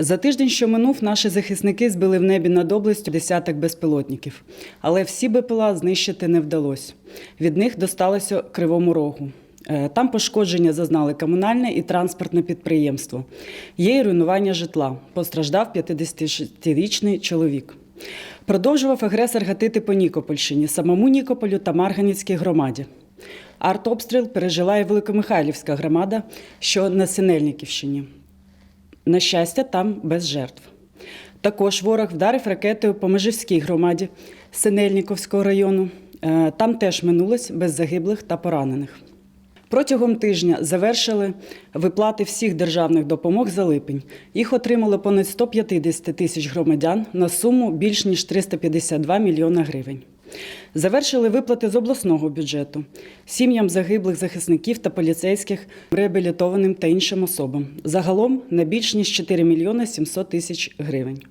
За тиждень, що минув, наші захисники збили в небі над областю десяток безпілотників. Але всі БПЛА знищити не вдалося. Від них досталося Кривому Рогу. Е, Там пошкодження зазнали комунальне і транспортне підприємство. Є і руйнування житла. Постраждав 56-річний чоловік. Продовжував агресор гатити по Нікопольщині, самому Нікополю та Марганецькій громаді. Артобстріл пережила і Великомихайлівська громада, що на Синельниківщині. На щастя, там без жертв. Також ворог вдарив ракетою по Межівській громаді Синельниковського району. Е, Там теж минулось без загиблих та поранених. Протягом тижня завершили виплати всіх державних допомог за липень. Їх отримали понад 150 тисяч громадян на суму більш ніж 352 мільйона гривень. Завершили виплати з обласного бюджету сім'ям загиблих захисників та поліцейських, реабілітованим та іншим особам. Загалом на більш ніж 4 мільйони 700 тисяч гривень.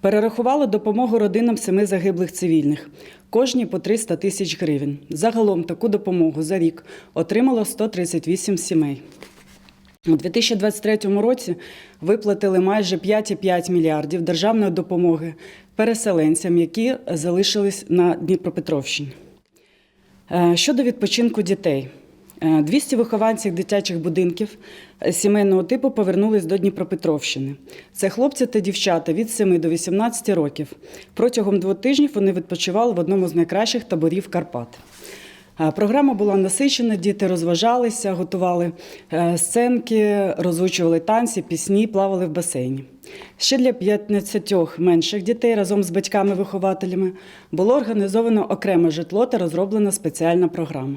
Перерахували допомогу родинам семи загиблих цивільних, кожні по 300 тисяч гривень. Загалом таку допомогу за рік отримало 138 сімей. У 2023 році виплатили майже 5,5 мільярдів державної допомоги переселенцям, які залишились на Дніпропетровщині. Е, Щодо відпочинку дітей. Е, 200 вихованців дитячих будинків е, сімейного типу повернулись до Дніпропетровщини. Це хлопці та дівчата від 7 до 18 років. Протягом двох тижнів вони відпочивали в одному з найкращих таборів Карпат. Е, Програма була насичена, діти розважалися, готували е, сценки, розвучували танці, пісні, плавали в басейні. Ще для 15 менших дітей разом з батьками-вихователями було організовано окреме житло та розроблена спеціальна програма.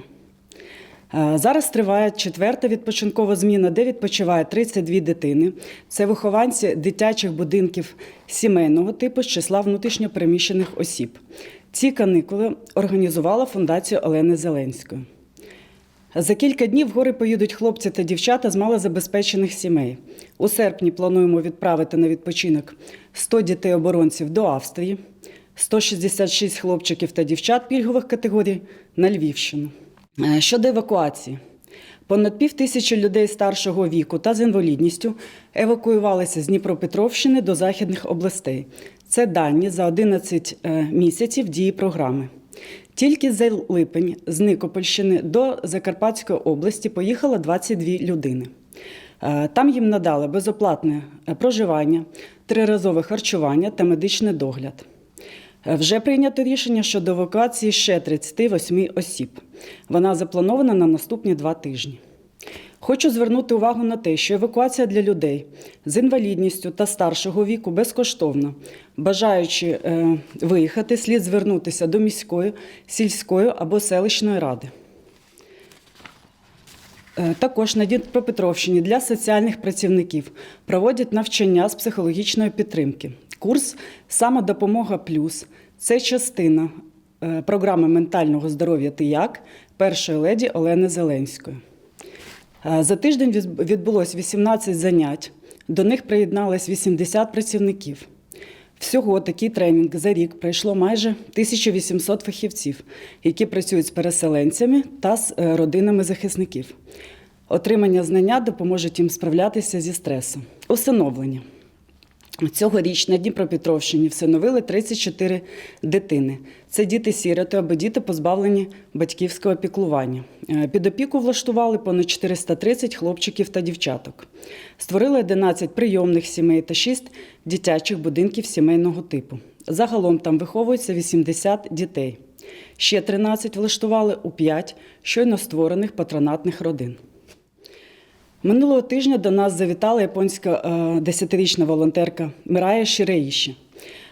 Е, Зараз триває четверта відпочинкова зміна, де відпочиває 32 дитини. Це вихованці дитячих будинків сімейного типу з числа внутрішньопереміщених осіб. Ці каникули організувала фундація Олени Зеленської. За кілька днів в гори поїдуть хлопці та дівчата з малозабезпечених сімей. У серпні плануємо відправити на відпочинок 100 дітей-оборонців до Австрії, 166 хлопчиків та дівчат пільгових категорій на Львівщину. Е, Щодо евакуації. Понад пів тисячі людей старшого віку та з інвалідністю евакуювалися з Дніпропетровщини до західних областей. Це дані за 11 е, місяців дії програми. Тільки за липень з Никопольщини до Закарпатської області поїхало 22 людини. Е, Там їм надали безоплатне е, проживання, триразове харчування та медичний догляд. Е, Вже прийнято рішення щодо евакуації ще 38 осіб. Вона запланована на наступні два тижні. Хочу звернути увагу на те, що евакуація для людей з інвалідністю та старшого віку безкоштовна. Бажаючи е, виїхати, слід звернутися до міської, сільської або селищної ради. Е, Також на Дніпропетровщині для соціальних працівників проводять навчання з психологічної підтримки. Курс Самодопомога плюс це частина е, програми ментального здоров'я Ти як першої леді Олени Зеленської. Е, За тиждень відбулось 18 занять. До них приєдналось 80 працівників. Всього такий тренінг за рік пройшло майже 1800 фахівців, які працюють з переселенцями та з е, родинами захисників. Отримання знання допоможе їм справлятися зі стресом. Усиновлення. Цьогоріч на Дніпропетровщині всиновили 34 дитини. Це діти-сіроти або діти, позбавлені батьківського піклування. Е, Під опіку влаштували понад 430 хлопчиків та дівчаток. Створили 11 прийомних сімей та 6 дитячих будинків сімейного типу. Загалом там виховується 80 дітей. Ще 13 влаштували у 5 щойно створених патронатних родин. Минулого тижня до нас завітала японська е, десятирічна волонтерка Мирая Ширеїші.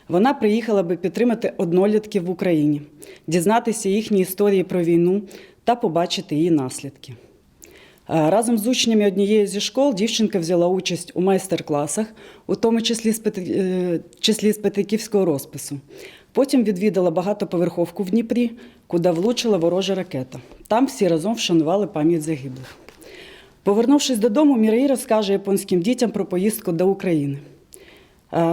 Вона приїхала, аби підтримати однолітків в Україні, дізнатися їхні історії про війну та побачити її наслідки. Е, Разом з учнями однієї зі школ дівчинка взяла участь у майстер-класах, у тому числі з, е, числі з Петриківського розпису. Потім відвідала багатоповерховку в Дніпрі, куди влучила ворожа ракета. Там всі разом вшанували пам'ять загиблих. Повернувшись додому, Мірей розкаже японським дітям про поїздку до України.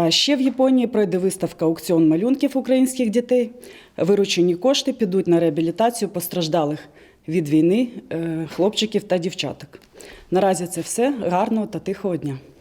Ще в Японії пройде виставка аукціон малюнків українських дітей. Виручені кошти підуть на реабілітацію постраждалих від війни е, хлопчиків та дівчаток. Наразі це все. Гарного та тихого дня.